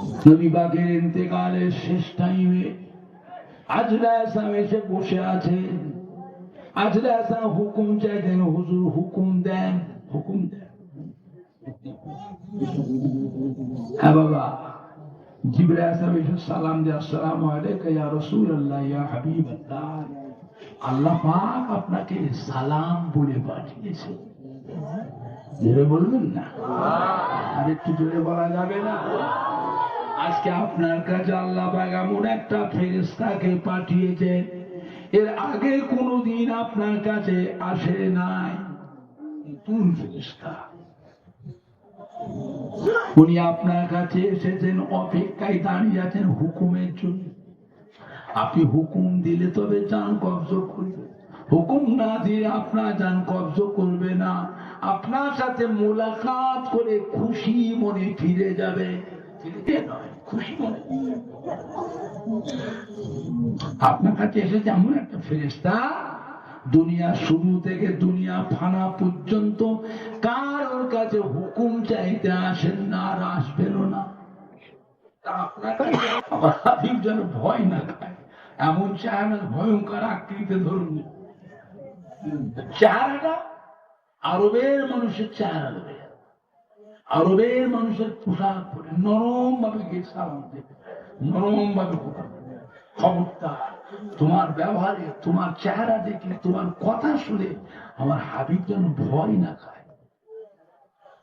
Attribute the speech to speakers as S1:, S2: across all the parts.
S1: নবী ইন্তেকালের শেষ টাইমে আজরা আসাম এসে বসে আছে। আজরা আসাম হুকুম চাইতেন হুজুর হুকুম দেন হুকুম দেন। হ্যাঁ আল্লাহ আপনাকে সালাম বলে পাঠিয়েছে। জোরে বলবেন না? আর একটু জোরে বলা যাবে না? আজকে আপনার কাছে আল্লাহ পাক এমন একটা ফেরেস্তাকে পাঠিয়েছে এর আগে কোনোদিন আপনার কাছে আসে নাই। নতুন ফেরেস্তা উনি আপনার কাছে এসেছেন, অপেক্ষায় দাঁড়িয়ে আছেন হুকুমের জন্য। আপনি হুকুম দিলে তবে যান কবজ করবে। হুকুম না দিয়ে আপনার যান কবজ করবে না। আপনার সাথে মোলাকাত করে খুশি মনে ফিরে যাবে। ফিরে নয়। আপনার কাছে এসেছে এমন একটা ফেরেস্তা দুনিয়া শুরু থেকে দুনিয়া ফানা পর্যন্ত কারোর কাছে হুকুম চাইতে আসেন না, আর আসবেনও না। চেহারাটা আরবের মানুষের চেহারা ধরে আরবের মানুষের পোশাক পরে নরম ভাবে গিয়ে সালাম দেবে নরম ভাবে খবরদার, তোমার ব্যবহারে, তোমার চেহারা দেখে তোমার কথা শুনে আমার হাবিব যেন ভয় না খায়।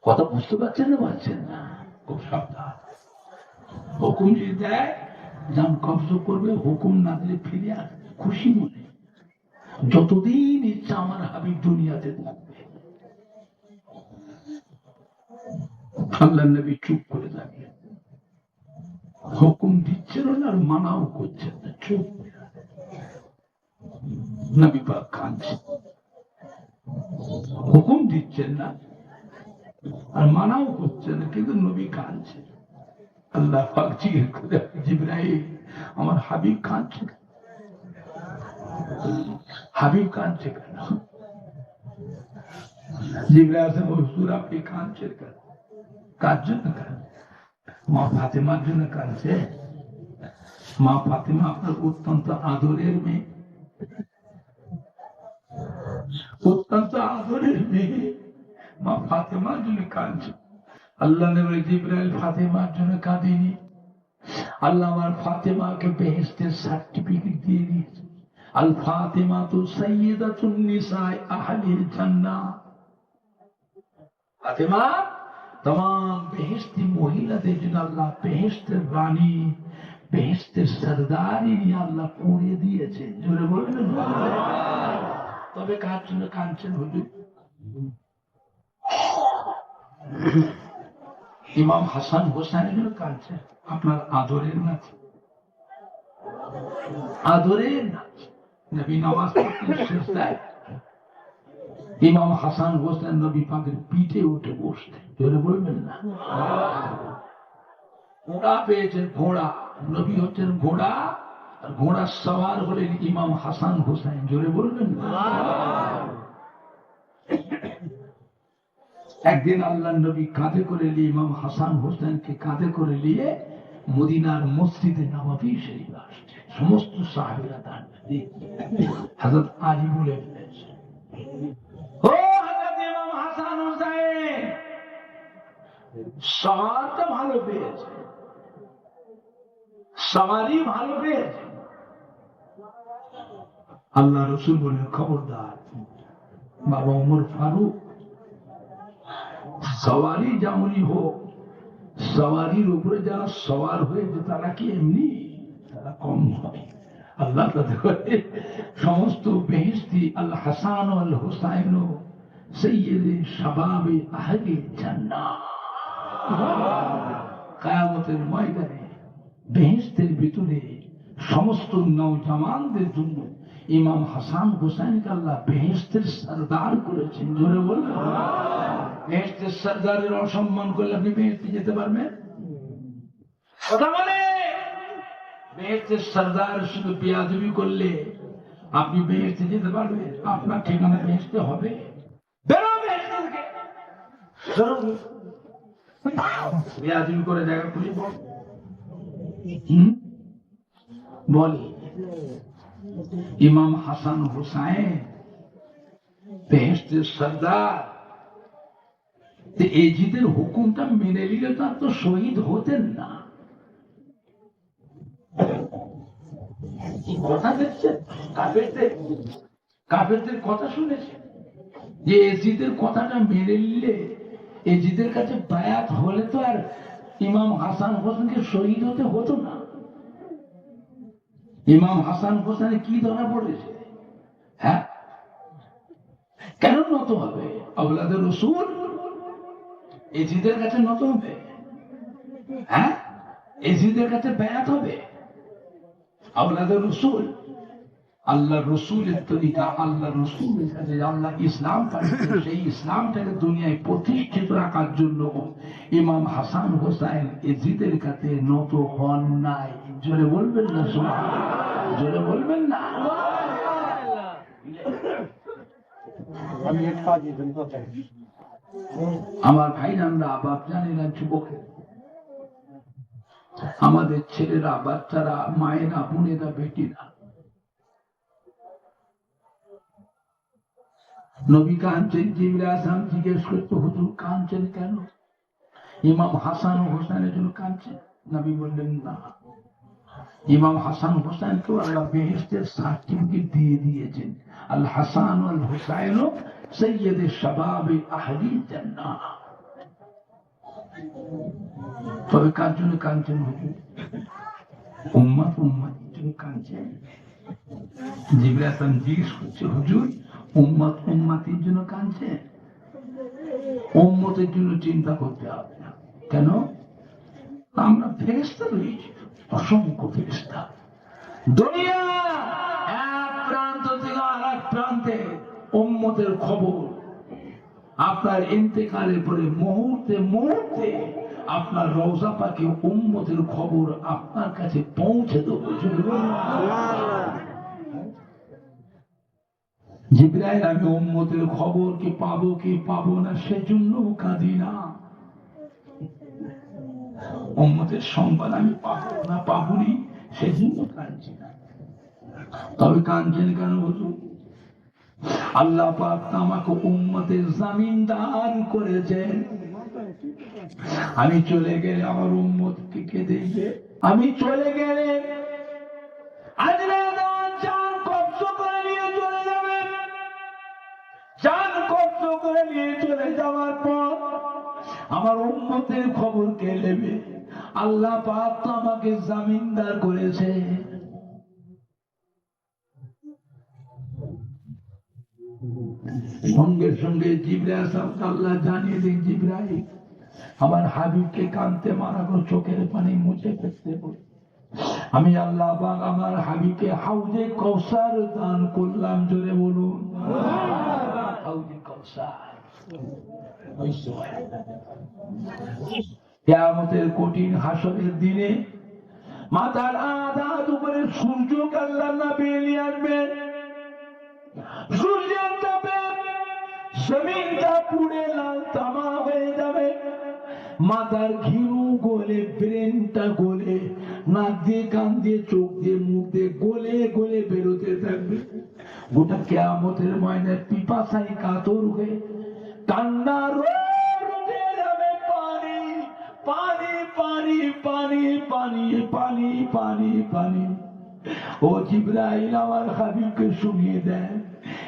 S1: কথা বুঝতে পারছেন না পারছেন না খুব সাবধান। হুকুম যদি দেয় যান কবজ করবে, হুকুম না দিলে ফিরে আসবে। খুশি মনে। যতদিন ইচ্ছা আমার হাবিব দুনিয়াতে থাকবে। আল্লাহ নবী চুপ করে দাঁড়িয়ে হুকুম দিচ্ছেন আর মানাও করছেন না, চুপ। নবী পাক কাঁদছে। হুকুম দিচ্ছেন না আর মানাও করছেন না, কিন্তু নবী কাঁদছে। আল্লাহ পাক জিজ্ঞেস করে জিব্রাহিম আমার হাবিব কাঁদছে? হাবিব কাঁদছে কেন? জিব্রাহিম হুজুর আপনি কাঁদছেন কেন? কার জন্য কেন মা ফাতেমার জন্য কাঁদছে। মা ফাতেমা আপনার অত্যন্ত আদরের মেয়ে। অত্যন্ত আদরের মেয়ে। মা ফাতেমার জন্য কাঁদছে। আল্লাহ নবী জিব্রাইল ফাতেমার জন্য কাঁদেনি। আল্লাহ আমার ফাতেমাকে বেহেস্তের সার্টিফিকেট দিয়ে দিয়েছে। আল ফাতেমা তো সৈয়দাতুন নিসায় আহলিল জান্নাহ। ফাতেমা! তমাম বেহেস্তি মহিলাদের জন্য আল্লাহ বেহেস্তের রানী বেহেস্তের সরদারি নিয়ে আল্লাহ পড়িয়ে দিয়েছে জোরে বলবেন তবে কার জন্য কাঁদছেন হুজুর ইমাম হাসান হোসেনের জন্য কাঁদছেন আপনার আদরের নাচ আদরের নাচ নবী নামাজ শেষ দেয় ইমাম হাসান হোসেন নবী পাকের পিঠে উঠে বসতেন জোরে বলবেন না? ঘোড়া পেয়েছেন ঘোড়া। নবী হচ্ছেন ঘোড়া। আর ঘোড়া সওয়ার হলেন ইমাম হাসান হোসেন। জোরে বলবেন না? একদিন আল্লাহ নবী কাঁধে করে নিয়ে ইমাম হাসান হোসেনকে কাঁধে করে নিয়ে মদিনার মসজিদে শরীফ আসছে। সমস্ত সাহেবেরা দাঁড়িয়ে হাজরত আলী বলে ফেলেছে ও হযরত ইমাম হাসান হোসেন সওয়ার ভালো পেয়েছে। সওয়ারি ভালো পেয়েছে। আল্লাহ রসুল বলে খবরদার। বাবা ওমর ফারুক, সওয়ারি যেমনই হোক, সওয়ারির উপরে যারা সওয়ার হয়েছে, তারা কি এমনি? তারা কম নয় আল্লাহ তাদের সমস্ত বেহেস্তি আল হাসান আল হুসাইন সৈয়দে শাবাবে আহলে জান্নাহ কায়ামতের ময়দানে বেহেস্তের ভিতরে সমস্ত নৌজওয়ানদের জন্য ইমাম হাসান হুসাইনকে আল্লাহ বেহেস্তের সরদার করেছেন। জোরে বলবেন বেহেস্তের সরদারের অসম্মান করলে আপনি বেহেস্তে যেতে পারবেন? কথা বলে। বেহেস্তের সরদার শুধু পেয়াদবি করলে আপনি বেহেস্তে যেতে পারবেন। আপনার ঠিকানা বেহেস্তে হবে। বেরো বেহেস্তে করে ইমাম হাসান হুসাইন বেহেস্তের সর্দার। তো এই জিদের হুকুমটা মেনে নিলে তার তো শহীদ হতেন না। কথা দেখছেন? কাফেরদের কাফেরদের কথা শুনেছেন? যে এজিদের কথাটা মেনে নিলে এজিদের কাছে বায়াত হলে তো আর ইমাম হাসান হোসেনকে শহীদ হতে হতো না। ইমাম হাসান হোসেন কি ধরা পড়েছে? হ্যাঁ? কেন নত হবে? আবলাদের রসুল? এজিদের কাছে নত হবে? হ্যাঁ? এজিদের কাছে ব্যায়াত হবে? আবলাদের রসুল? আল্লাহ রসুলের তরিকা আল্লাহ রসুলের কাছে আল্লাহ ইসলাম সেই ইসলামটাকে দুনিয়ায় প্রতিষ্ঠিত রাখার জন্য ইমাম হাসান হোসাইন এজিদের কাছে নত হন নাই। জোরে বলবেন না সোনা জোরে বলবেন না।
S2: আমি এক কাজ জন্য কথাই
S1: আমার ভাইরানরা বাপ জানেরা যুবকের আমাদের ছেলেরা বাচ্চারা মায়েরা বোনেরা বেটিরা নবী কাঞ্চন জিবরা জিজ্ঞেস করতো, হুজুর কাঞ্চন কেন? ইমাম হাসান হোসেনের জন্য কাঞ্চন নবী বললেন, না। ইমাম হাসান হোসেনকেও আল্লাহ বেহেস্তের সার্টিফিকেট দিয়ে দিয়েছেন। আল হাসান আল হুসাইন সৈয়দ শাবাব আহলি জান্নাহ। তবে কার জন্য কাঞ্চন হুজুর? উম্মাত উম্মাত জন্য কাঞ্চন জিবরা জিজ্ঞেস করছে, হুজুর উম্মাত উম্মাতির জন্য কাঁদছে? উম্মতের জন্য চিন্তা করতে হবে না। কেন? আমরা ফেরেস্তা রয়েছি। অসংখ্য ফেরেস্তা দুনিয়া এক প্রান্ত থেকে আর এক প্রান্তে উম্মতের খবর। আপনার ইন্তেকালের পরে, মুহূর্তে মুহূর্তে আপনার রওজা পাকে উম্মতের খবর আপনার কাছে পৌঁছে দেবো। জিব্রাইল আমি উম্মতের খবর কি পাবো কি পাবো না, সেজন্য কাঁদি না। উম্মতের সংবাদ আমি পাবো না, পাবনি, সেজন্য কাঁদছি না। তবে কাঁদছেন কেন হুজুর আল্লাহ পাক আমাকে উম্মতের জামিন দান করেছেন। আমি চলে গেলে আমার উম্মতকে কে দেখবে? আমি চলে গেলে আজরা নিয়ে চলে যাওয়ার পর আমার উম্মতের খবর কে নেবে? আল্লাহ পাক তো আমাকে জামিনদার করেছে। সঙ্গে সঙ্গে আল্লাহ জানিয়ে দিন, জিব্রাইল, আমার হাবিবকে কানতে মারা করে চোখের পানি মুছে ফেলতে আমি আল্লাহ পাক আমার হাবিকে হাউজে কৌসার দান করলাম, জোরে বলুন। হাউজে কৌসার কেয়ামতের কঠিন হাসরের দিনে মাথার আধা উপরে সূর্য কাল্লা না বেরিয়ে আসবেন সূর্যের তাপে পুড়ে লাল তামা হয়ে যাবে। মাথার গলে, ব্রেনটা নাক দিয়ে, কান দিয়ে, চোখ দিয়ে, মুখ দিয়ে গলে গলে বেরোতে থাকবে। গোটা কেয়ামতের ময়না পিপাসায় কাতর হয়ে কান্না রোদে যাবে পানি পানি পানি পানি পানি পানি পানি পানি। ও আমার হাবিবকে শুনিয়ে দেন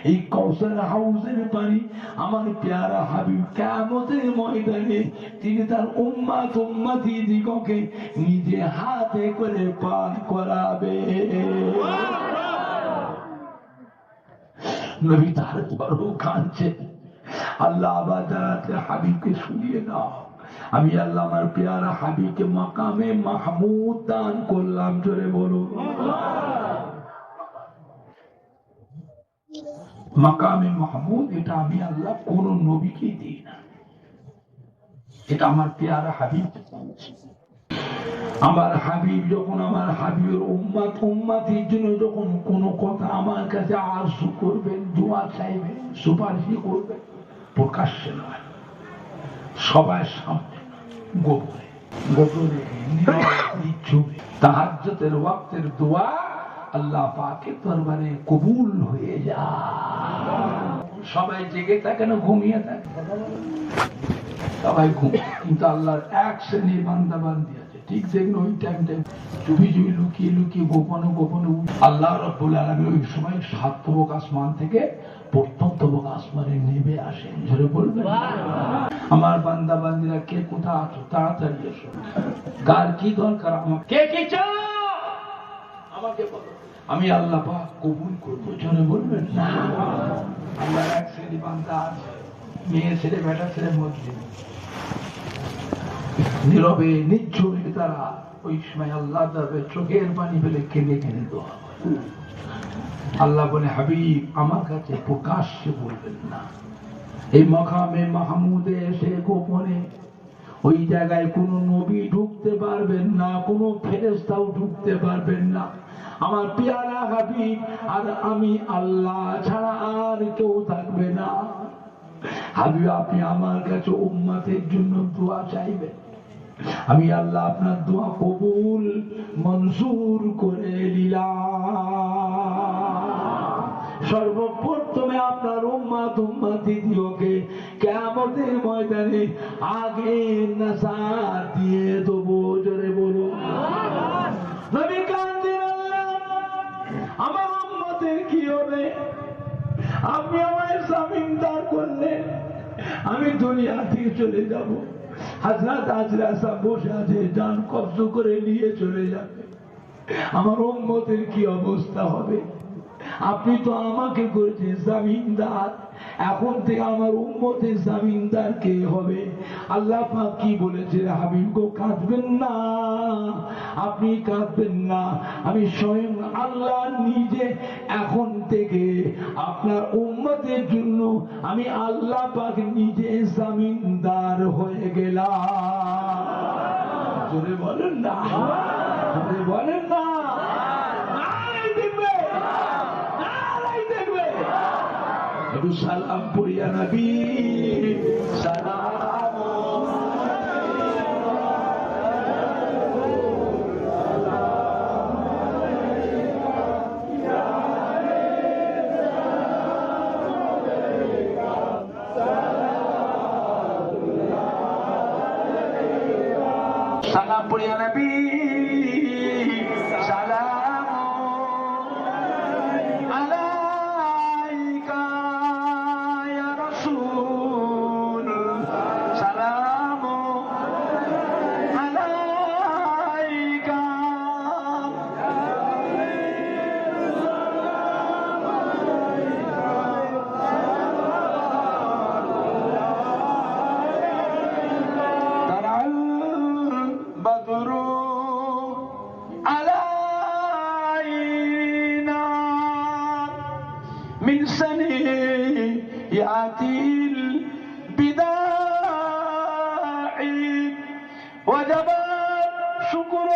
S1: এই কৌশল হাউসের পানি আমার পেয়ারা হাবিব কেমতের ময়দানে তিনি তার উম্মাতি দিগকে নিজে হাতে করে পান করাবে। নবী তার বড় কাঁদছে আল্লাহ আবার হাবিবকে শুনিয়ে দাও আমি আল্লাহ আমার পেয়ারা হাবিবকে মাকামে মাহমুদ দান করলাম, জোরে বলুন। মাকামে মাহমুদ, এটা আমি আল্লাহ কোন নবীকে দিই না। এটা আমার পেয়ারা হাবিব। আমার হাবিব যখন আমার হাবিবের উম্মাত, উম্মাতির জন্য যখন কোনো কথা আমার কাছে আরজু করবেন দোয়া চাইবেন, সুপারিশ করবেন প্রকাশ্যে নয়, সবার সামনে গোপনে। গোপনে তাহাজ্জতের ওয়াক্তের দোয়া আল্লাহ পাকের দরবারে কবুল হয়ে যায়। সবাই জেগে থাকে না, ঘুমিয়ে থাকে। সবাই ঘুম কিন্তু আল্লাহর এক শ্রেণির বান্দা আছে। ঠিক দেখুন ওই টাইমটা চুপি চুপি লুকিয়ে লুকিয়ে গোপনে গোপনে আল্লাহ রব্বুল আলমী ওই সময় সাত তবক আসমান থেকে তবক আসমানে নেমে আসেন ঝরে বলবেন আমার বান্দা বান্দিরা কে কোথা আছো? তাড়াতাড়ি এসো। কার কি দরকার আমার কে কি চাও আমাকে বলো। আমি আল্লাহ পাক কবুল করব। জনে বলবেন না। আল্লাহর এক শ্রেণি বান্দা আছে। মেয়ে ছেলে বেটা ছেলে মধ্যে। নীরবে নিশ্চয় তারা ওই সময় আল্লাহ চোখের পানি ফেলে কেঁদে কেঁদে দোয়া করে। আল্লাহ বলে, হাবিব, আমার কাছে প্রকাশ্যে বলবেন না। এই মকামে মাহমুদে এসে গোপনে ওই জায়গায় কোনো নবী ঢুকতে পারবেন না, কোনো ফেরেস্তাও ঢুকতে পারবেন না। আমার পিয়ারা হাবিব, আর আমি আল্লাহ ছাড়া আর কেউ থাকবে না। হাবিব, আপনি আমার কাছে উম্মাতের জন্য দোয়া চাইবেন। আমি আল্লাহ আপনার দোয়া কবুল, মনজুর করে সর্বপ্রথমে আপনার উম্মাত উম্মাতি দিওকে কেমতের ময়দানে আগে নাসা দিয়ে দেবো, জোরে বলো আমার উম্মতের কি হবে? আপনি আমায় জামিনদার করলে আমি দুনিয়া থেকে চলে যাব। হাজরাত আজরা সাহেব বসে আছে যান কব্জ করে নিয়ে চলে যাবে। আমার উম্মতের কি অবস্থা হবে? আপনি তো আমাকে করেছেন, জামিনদার। এখন থেকে আমার উম্মতের জামিনদার কে হবে? আল্লাহ পাক কি বলেছে? হাবিব গো, কাঁদবেন না। আপনি কাঁদবেন না। আমি স্বয়ং আল্লাহ নিজে এখন থেকে আপনার উম্মতের জন্য আমি আল্লাহ পাক নিজে জামিনদার হয়ে গেলাম। বলেন না। বলেন না নারাই দেখবে নারাই দেখবে একটু সালাম পড়িয়া নবী। সালাম ওয়াজাবা শুকুর।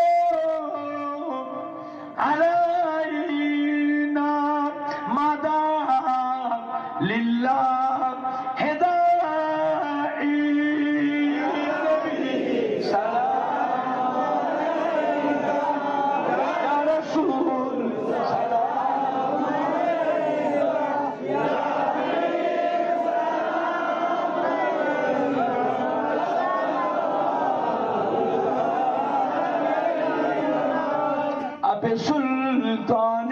S1: on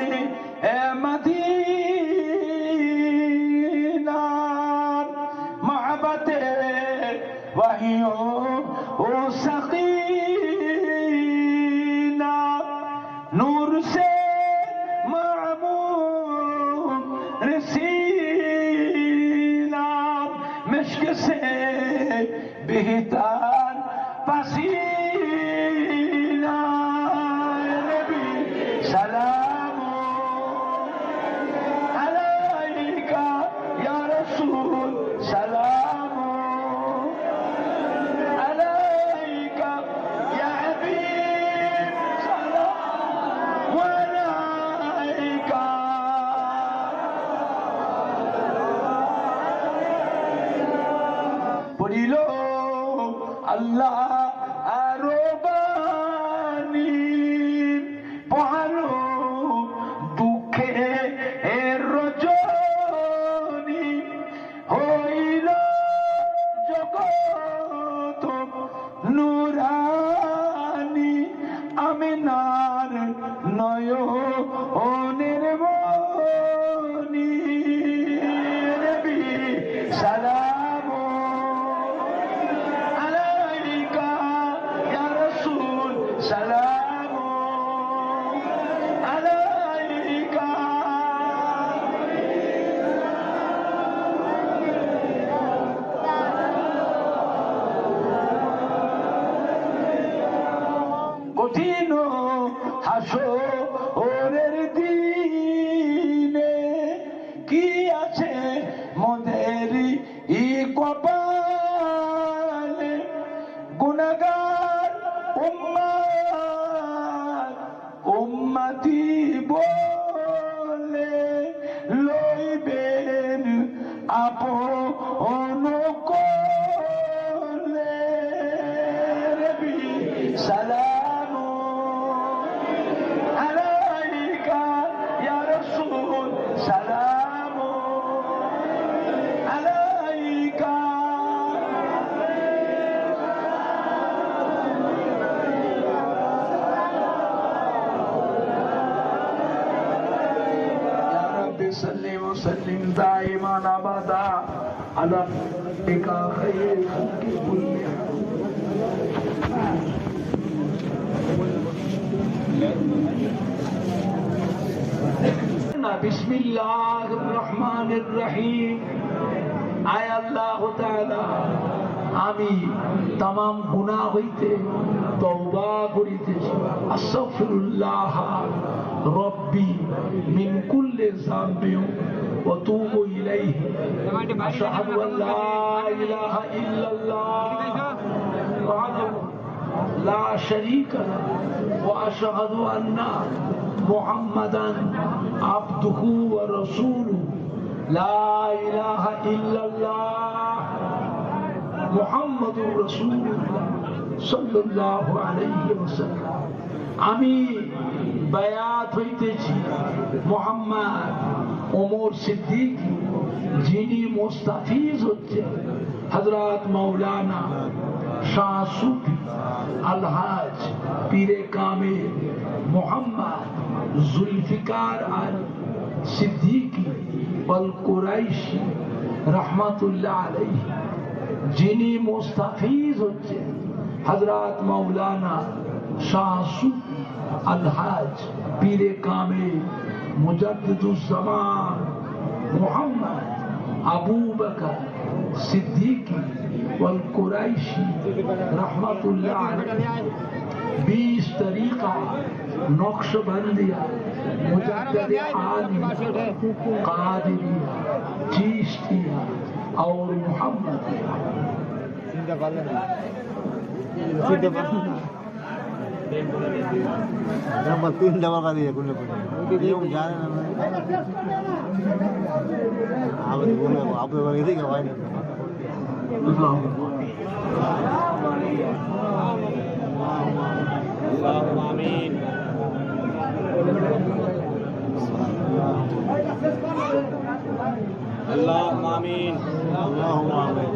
S1: বাংলা আরও বাণী পহারো দুঃখে এর রজনী হইল জগত নুরানি আমেনার নয় ও Copacabana. يا رب صل وسلم دائما ابدا على بك خير الخلق كلهم بسم الله الرحمن الرحيم আয় আল্লাহ তাআলা আমি তামাম গুনাহ হইতে তওবা করিতেছি ربی من کل كل و توبو إليه اشہد أن لا إله إلا الله وحده لا و اشہد وأشهد أن محمدا و رسول لا الہ الا اللہ محمد رسول الله صلى الله عليه وسلم. آمين বায়াত হইতেছি মোহাম্মদ ওমর সিদ্দিক যিনি মোস্তাফিজ হচ্ছে হজরত মৌলানা শাহ সুফি আলহাজ পীরে কামে মোহাম্মদ জুলফিকার আল সিদ্দিকি অল কুরাইশি রহমতুল্লাহ আলাইহি যিনি মোস্তাফিজ হচ্ছে হজরত মৌলানা শাহ সুফি الحاج پیر کامل مجدد الزمان محمد أبو بكر صدیقی والقریشی رحمت اللہ علیہ بیس طریقہ نقش بندیا
S2: مجدد عالمی قادریا چیشتیا اور محمد. زندہ ڈبل تین ڈبل کا دیے گلے جا رہے ہیں آپ ادھر کا بھائی
S1: اللهم
S3: آمين اللهم آمين
S2: اللهم آمين